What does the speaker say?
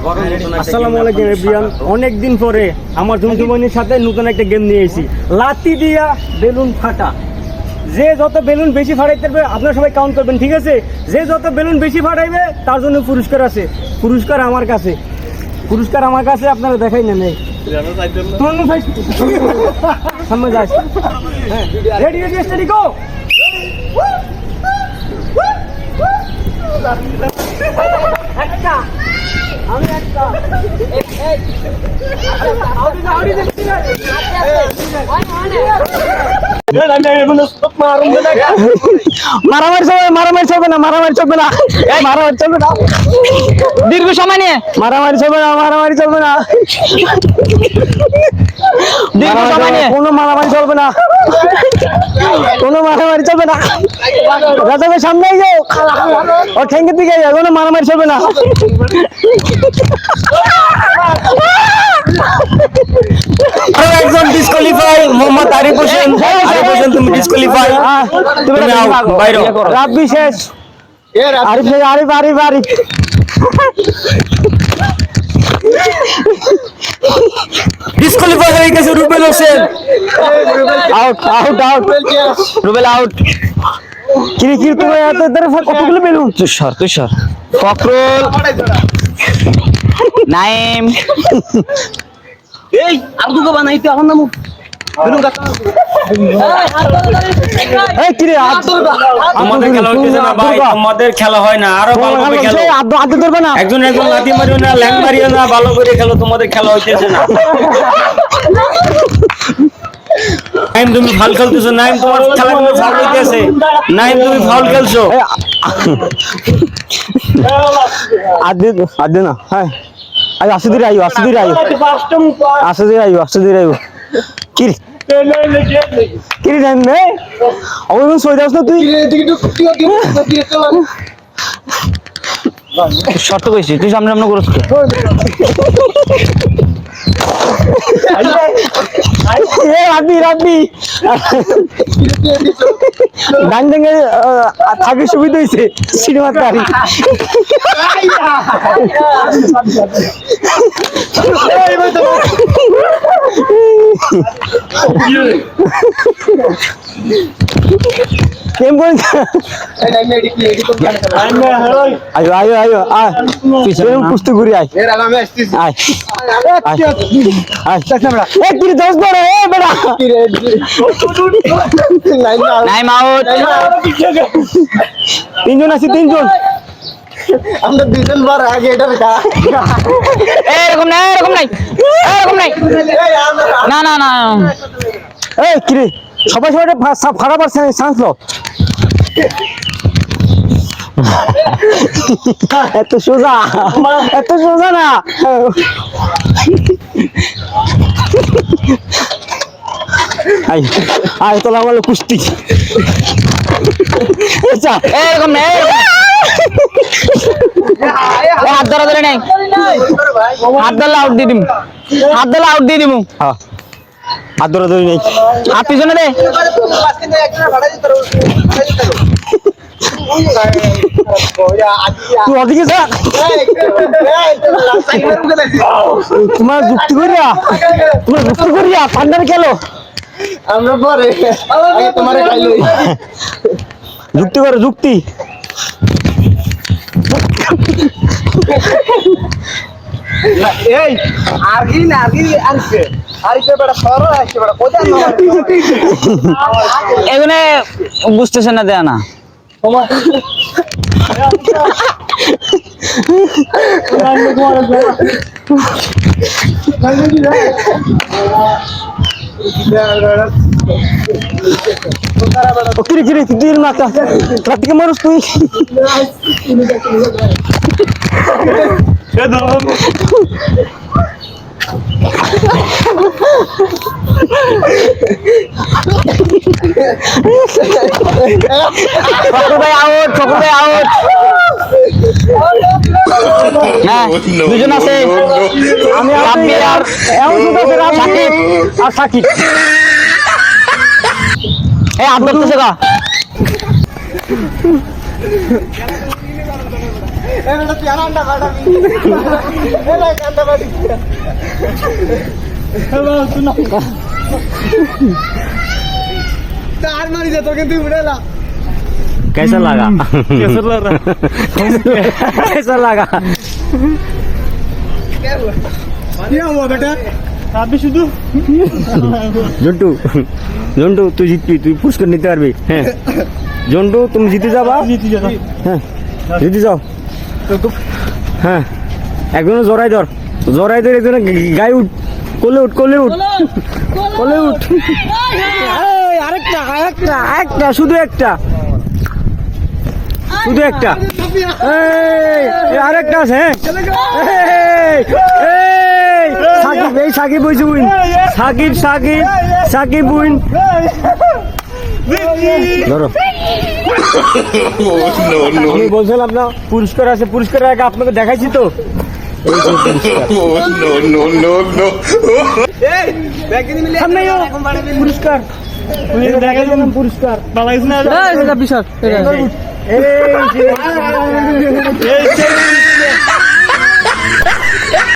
আসসালামু আলাইকুম এভরিওয়ান। অনেক দিন পরে আমার জুমজুমনির সাথে নতুন একটা গেম নিয়ে এসেছি। লাতি দিয়া বেলুন ফাটা। যে যত বেলুন বেশি ফাটাইতে পারবে, আপনারা সবাই কাউন্ট করবেন, ঠিক আছে? যে যত বেলুন বেশি ফাটাইবে, তার জন্য পুরস্কার আছে। পুরস্কার আমার কাছে। পুরস্কার আমার কাছে, আপনারা দেখাই না নেই রেডি রেডি স্টাডি গো একটা আমি একটা মারামারি চলবে মারামারি চলবে না মারামারি চলবে না। মারামারি চলবে না। দীর্ঘ সময় নিয়ে। মারামারি চলবে না মারামারি চলবে না। দীর্ঘ সময় নিয়ে। কোনো মারামারি চলবে না। কোনো মারামারি চলবে না। রাজাকে সামনে যাও ও ঠেঙ্গের দিকে কোনো মারামারি চলবে না। আরও একজন ডিসকোয়ালিফাই মোহাম্মদ আরিফ হোসেন। আরিফ হোসেন তুমি ডিসকোয়ালিফাই তুমি বাইরে। রাব্বি শেষ। আরিফ আরিফ আরিফ আরিফ। ডিসকোয়ালিফাই হয়ে গেছে Rubel Hossain. Out out out Rubel out কিরে কিরে তুমি এত ধরে কতগুলো বেলুন তুষার তুষার ফখরুল। নাইম। এই আর দুটো বানাইতে এখন নামু। আমাদের খেলা হইতেছে না ভাই হয় না আরও ভালো করে খেলো। একজন একজন লাথি মারিও না ল্যাং মারিও না ভালো করে খেলো তোমাদের খেলা হইতেছে না। নাইম তুমি ফাউল খেলতেছো নাইম তোমার খেলা কিন্তু ফাউল হইতেছে। নাইম তুমি ফাউল খেলছো। আদ্য আদ্য না হ্যাঁ। আই আসে দিরে আইও আসে দিরে আইও আসে দিরে আইও আসে দিরে আইও কি কি নে? আমি না তুই। শর্ত কইছি, তুই সামনে সামনে করছ ডান দিকে থাকি সুবিধা হয়েছে সিনেমার তারি কেম কোন আয়ো আয়ো আয়ো আয়। পিছনে কুস্তি ঘুরি আয়। আয়। আয়। আয়। এ কিরে দশ বড় এ বেড়া। নাইম আউট তিনজন আছে তিনজন। আমরা দুজন বার আগে এটা এরকম নাই এরকম নাই। এরকম নাই। না না না। এই কিরে? সবাই সবাই ফাড়া পারছে চান্স লো এত সোজা এত সোজা না। কুস্তি। হাত ধরা নাই। আউট দিয়ে দিম। হাত আউট দিয়ে দিমু। হ্যাঁ। ধরা ধরে নেই হাত পিছনে যা। তোমার যুক্তি করিয়া তোমার যুক্তি করিয়া পান্ডার খেলো আমরা পরে। তোমার যুক্তি করো যুক্তি। এই আর কি না আর কি এগুলো বুঝতেছে না। দেয়া না। কিরে কিরে তুই মানুষ তুই। ফখরুল ভাই আউট ফখরুল ভাই আউট হ্যাঁ দুজন আছে। আমি রাব্বি আর সাকিব। আর সাকিব। এই হাত ধরতেছে গা। তুই আনন্দা পাঠাবি এলা কান্দা পাঠি তার মারি যা তোকে তুই উড়েলা कैसा लगा कैसा लगा कैसा लगा কি হবো বেটা আপনি শুধু জন্টু জন্টু তুই জিতবি তুই পুরস্কার নিতে পারবি হ্যাঁ জন্টু তুমি জিতে যাবা জিতে যা হ্যাঁ জিতে যাও হ্যাঁ একজনে জড়াই ধর জড়াই ধরে একজনে গায়ে উঠ কোলে উঠ কোলে উঠ কোলে উঠ এই, আরেকটা আরেকটা একটা শুধু একটা। শুধু একটা। আরেকটা আছে হ্যাঁ? সাকিব এই সাকিব হয়েছে উইন। সাকিব সাকিব সাকিব উইন। ধরো। আমি বলছিলাম না পুরস্কার আছে পুরস্কার আগে আপনাকে দেখাইছি তো। পুরস্কার। পুরস্কার বিশাল